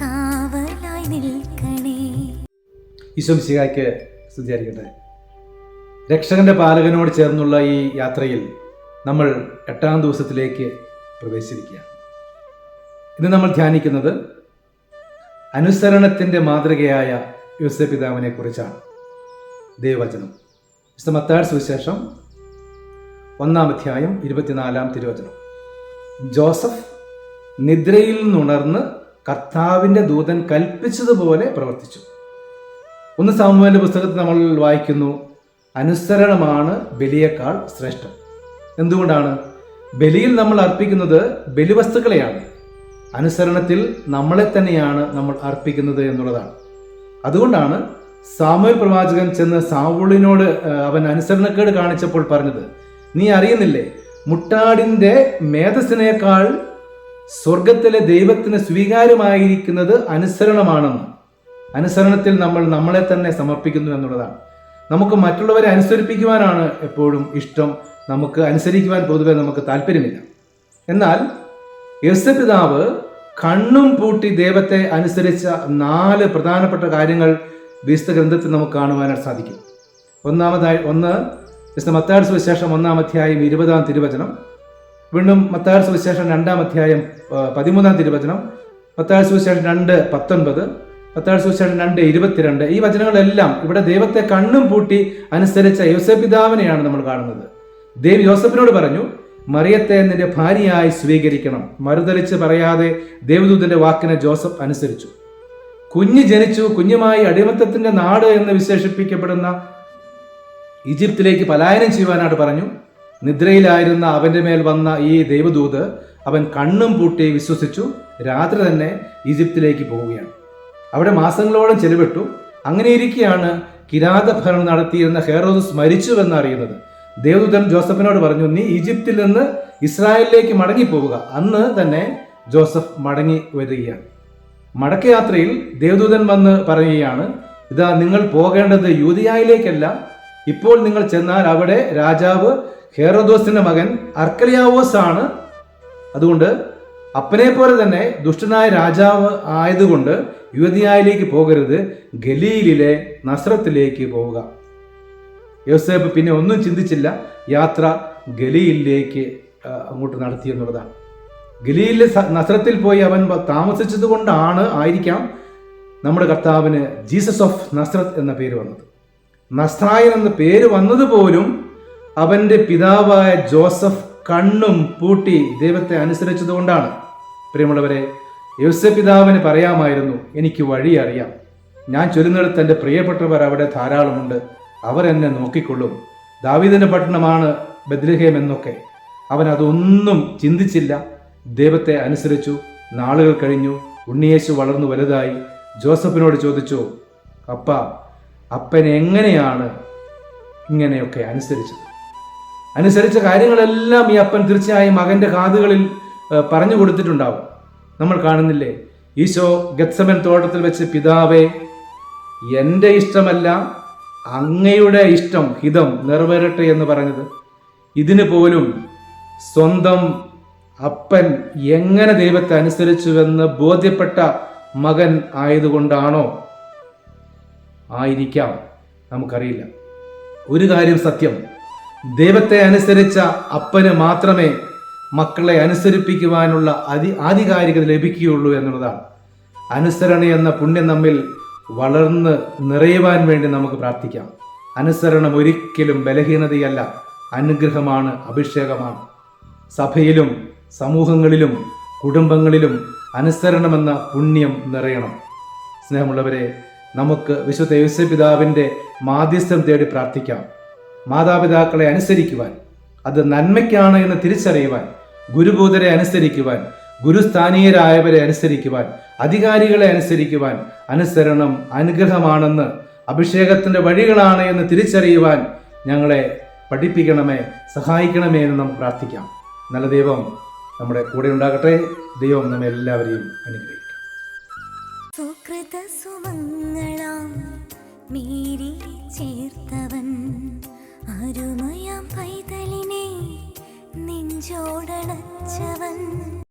കാവലായി നിൽക്കണേ. സ്തുതിയായിരിക്കട്ടെ. രക്ഷകന്റെ പാലകനോട് ചേർന്നുള്ള ഈ യാത്രയിൽ നമ്മൾ എട്ടാം ദിവസത്തിലേക്ക് പ്രവേശിച്ചിരിക്കുകയാണ്. ഇന്ന് നമ്മൾ ധ്യാനിക്കുന്നത് അനുസരണത്തിന്റെ മാതൃകയായ യുസ പിതാവിനെ കുറിച്ചാണ്. ദൈവവചനം. വിശ്വമത്താഴ്ച മത്താഴ് സുവിശേഷം ഒന്നാം അധ്യായം ഇരുപത്തിനാലാം തിരുവചനം. ജോസഫ് നിദ്രയിൽ നിന്നുണർന്ന് കർത്താവിന്റെ ദൂതൻ കൽപ്പിച്ചതുപോലെ പ്രവർത്തിച്ചു. ഒന്ന് സാമുവേലിന്റെ പുസ്തകത്തിൽ നമ്മൾ വായിക്കുന്നു അനുസരണമാണ് ബലിയേക്കാൾ ശ്രേഷ്ഠം. എന്തുകൊണ്ടാണ്? ബലിയിൽ നമ്മൾ അർപ്പിക്കുന്നത് ബലിവസ്തുക്കളെയാണ്. അനുസരണത്തിൽ നമ്മളെ തന്നെയാണ് നമ്മൾ അർപ്പിക്കുന്നത് എന്നുള്ളതാണ്. അതുകൊണ്ടാണ് സാമൂഹ്യ പ്രവാചകൻ ചെന്ന് സാവൂളിനോട് അവൻ അനുസരണക്കേട് കാണിച്ചപ്പോൾ പറഞ്ഞത് നീ അറിയുന്നില്ലേ മുട്ടാടിന്റെ മേധസ്സിനേക്കാൾ സ്വർഗത്തിലെ ദൈവത്തിന് സ്വീകാര്യമായിരിക്കുന്നത് അനുസരണമാണെന്ന്. അനുസരണത്തിൽ നമ്മൾ നമ്മളെ തന്നെ സമർപ്പിക്കുന്നു എന്നുള്ളതാണ്. നമുക്ക് മറ്റുള്ളവരെ അനുസരിപ്പിക്കുവാനാണ് എപ്പോഴും ഇഷ്ടം. നമുക്ക് അനുസരിക്കുവാൻ പൊതുവെ നമുക്ക് താല്പര്യമില്ല. എന്നാൽ യേശുപിതാവ് കണ്ണും പൂട്ടി ദൈവത്തെ അനുസരിച്ച നാല് പ്രധാനപ്പെട്ട കാര്യങ്ങൾ വിശുദ്ധ ഗ്രന്ഥത്തിൽ നമുക്ക് കാണുവാനായിട്ട് സാധിക്കും. ഒന്നാമതായി ഒന്ന് വിശുദ്ധ മത്താട് സുവിശേഷം ഒന്നാം അധ്യായം ഇരുപതാം തിരുവചനം. വീണ്ടും മത്തായ സുവിശേഷം രണ്ടാം അധ്യായം പതിമൂന്നാം തിരുവചനം. മത്തായ സുവിശേഷം രണ്ട് പത്തൊൻപത്. മത്തായ സുവിശേഷം രണ്ട് ഇരുപത്തിരണ്ട്. ഈ വചനങ്ങളെല്ലാം ഇവിടെ ദൈവത്തെ കണ്ണും പൂട്ടി അനുസരിച്ച യോസപിതാവിനെയാണ് നമ്മൾ കാണുന്നത്. ദേവ് യോസഫിനോട് പറഞ്ഞു മറിയത്തെ നിന്റെ ഭാര്യയായി സ്വീകരിക്കണം. മറുതലിച്ച് പറയാതെ ദേവദൂതന്റെ വാക്കിനെ ജോസഫ് അനുസരിച്ചു. കുഞ്ഞ് ജനിച്ചു കുഞ്ഞുമായി അടിമത്തത്തിന്റെ നാട് എന്ന് വിശേഷിപ്പിക്കപ്പെടുന്ന ഈജിപ്തിലേക്ക് പലായനം ചെയ്യുവാനായിട്ട് പറഞ്ഞു. നിദ്രയിലായിരുന്ന അവന്റെ മേൽ വന്ന ഈ ദൈവദൂത് അവൻ കണ്ണും പൂട്ടി വിശ്വസിച്ചു രാത്രി തന്നെ ഈജിപ്തിലേക്ക് പോവുകയാണ്. അവിടെ മാസങ്ങളോളം ചെലവിട്ടു. അങ്ങനെ ഇരിക്കെയാണ് കിരാതഭരണം നടത്തിയിരുന്ന ഹെറോദസ് മരിച്ചുവെന്ന് അറിയുന്നത്. ദേവദൂതൻ ജോസഫിനോട് പറഞ്ഞു നീ ഈജിപ്തിൽ നിന്ന് ഇസ്രായേലിലേക്ക് മടങ്ങിപ്പോവുക. അന്ന് തന്നെ ജോസഫ് മടങ്ങി വരികയാണ്. മടക്കയാത്രയിൽ ദേവദൂതൻ വന്ന് പറയുകയാണ് ഇതാ നിങ്ങൾ പോകേണ്ടത് യൂതിയായിലേക്കല്ല ഇപ്പോൾ നിങ്ങൾ ചെന്നാൽ അവിടെ രാജാവ് ഹെറോദോസിന്റെ മകൻ അർക്കലിയാവോസ് ആണ്. അതുകൊണ്ട് അപ്പനെ പോലെ തന്നെ ദുഷ്ടനായ രാജാവ് ആയതുകൊണ്ട് യുവതിയായിലേക്ക് പോകരുത്. ഗലീലിലെ നസ്രത്തിലേക്ക് പോവുക. യോസേപ്പ് പിന്നെ ഒന്നും ചിന്തിച്ചില്ല. യാത്ര ഗലീലിലേക്ക് അങ്ങോട്ട് നടത്തി എന്നുള്ളതാണ്. ഗലീലിലെ നസ്രത്തിൽ പോയി അവൻ താമസിച്ചത് കൊണ്ടാണ് ആയിരിക്കാം നമ്മുടെ കർത്താവിന് ജീസസ് ഓഫ് നസ്രത്ത് എന്ന പേര് വന്നത്. നസ്രായൻ എന്ന പേര് വന്നത് പോലും അവന്റെ പിതാവായ ജോസഫ് കണ്ണും പൂട്ടി ദൈവത്തെ അനുസരിച്ചതുകൊണ്ടാണ്. പ്രിയമുള്ളവരെ യോസഫ് പിതാവിന് പറയാമായിരുന്നു എനിക്ക് വഴി അറിയാം. ഞാൻ ചൊല്ലുന്നിടത്ത് എന്റെ പ്രിയപ്പെട്ടവർ അവിടെ ധാരാളമുണ്ട്. അവർ എന്നെ നോക്കിക്കൊള്ളും. ദാവീദിന്റെ പട്ടണമാണ് ബദ്രഹേം എന്നൊക്കെ. അവൻ അതൊന്നും ചിന്തിച്ചില്ല. ദൈവത്തെ അനുസരിച്ചു നാളുകൾ കഴിഞ്ഞു. ഉണ്ണിയേശു വളർന്നു വലുതായി. ജോസഫിനോട് ചോദിച്ചു അപ്പ അപ്പൻ എങ്ങനെയാണ് ഇങ്ങനെയൊക്കെ അനുസരിച്ചത്? അനുസരിച്ച കാര്യങ്ങളെല്ലാം ഈ അപ്പൻ തീർച്ചയായും മകന്റെ കാതുകളിൽ പറഞ്ഞു കൊടുത്തിട്ടുണ്ടാവും. നമ്മൾ കാണുന്നില്ലേ? ഈശോ ഗത്സമൻ തോട്ടത്തിൽ വെച്ച് പിതാവേ എന്റെ ഇഷ്ടമല്ല അങ്ങയുടെ ഇഷ്ടം ഹിതം നിറവേറട്ടെ എന്ന് പറഞ്ഞത്. ഇതിന് പോലും സ്വന്തം അപ്പൻ എങ്ങനെ ദൈവത്തെ അനുസരിച്ചുവെന്ന് ബോധ്യപ്പെട്ട മകൻ ആയതുകൊണ്ടാണോ? ആയിരിക്കാം. നമുക്കറിയില്ല. ഒരു കാര്യം സത്യം. ദൈവത്തെ അനുസരിച്ച അപ്പന് മാത്രമേ മക്കളെ അനുസരിപ്പിക്കുവാനുള്ള അതി ആധികാരികത ലഭിക്കുകയുള്ളൂ എന്നുള്ളതാണ്. അനുസരണ എന്ന പുണ്യം നമ്മിൽ വളർന്ന് നിറയുവാൻ വേണ്ടി നമുക്ക് പ്രാർത്ഥിക്കാം. അനുസരണം ഒരിക്കലും ബലഹീനതയല്ല അനുഗ്രഹമാണ് അഭിഷേകമാണ്. സഭയിലും സമൂഹങ്ങളിലും കുടുംബങ്ങളിലും അനുസരണമെന്ന പുണ്യം നിറയണം. സ്നേഹമുള്ളവരെ നമുക്ക് വിശുദ്ധ യേശുപിതാവിന്റെ മാധ്യസ്ഥം തേടി പ്രാർത്ഥിക്കാം. മാതാപിതാക്കളെ അനുസരിക്കുവാൻ അത് നന്മയ്ക്കാണ് എന്ന് തിരിച്ചറിയുവാൻ ഗുരുബോധരെ അനുസരിക്കുവാൻ ഗുരുസ്ഥാനീയരായവരെ അനുസരിക്കുവാൻ അധികാരികളെ അനുസരിക്കുവാൻ അനുസരണം അനുഗ്രഹമാണെന്ന് അഭിഷേകത്തിന്റെ വഴികളാണ് എന്ന് തിരിച്ചറിയുവാൻ ഞങ്ങളെ പഠിപ്പിക്കണമേ സഹായിക്കണമേ എന്ന് നമുക്ക് പ്രാർത്ഥിക്കാം. നല്ല ദൈവം നമ്മുടെ കൂടെ ഉണ്ടാകട്ടെ. ദൈവം നമ്മെ എല്ലാവരെയും അനുഗ്രഹിക്കും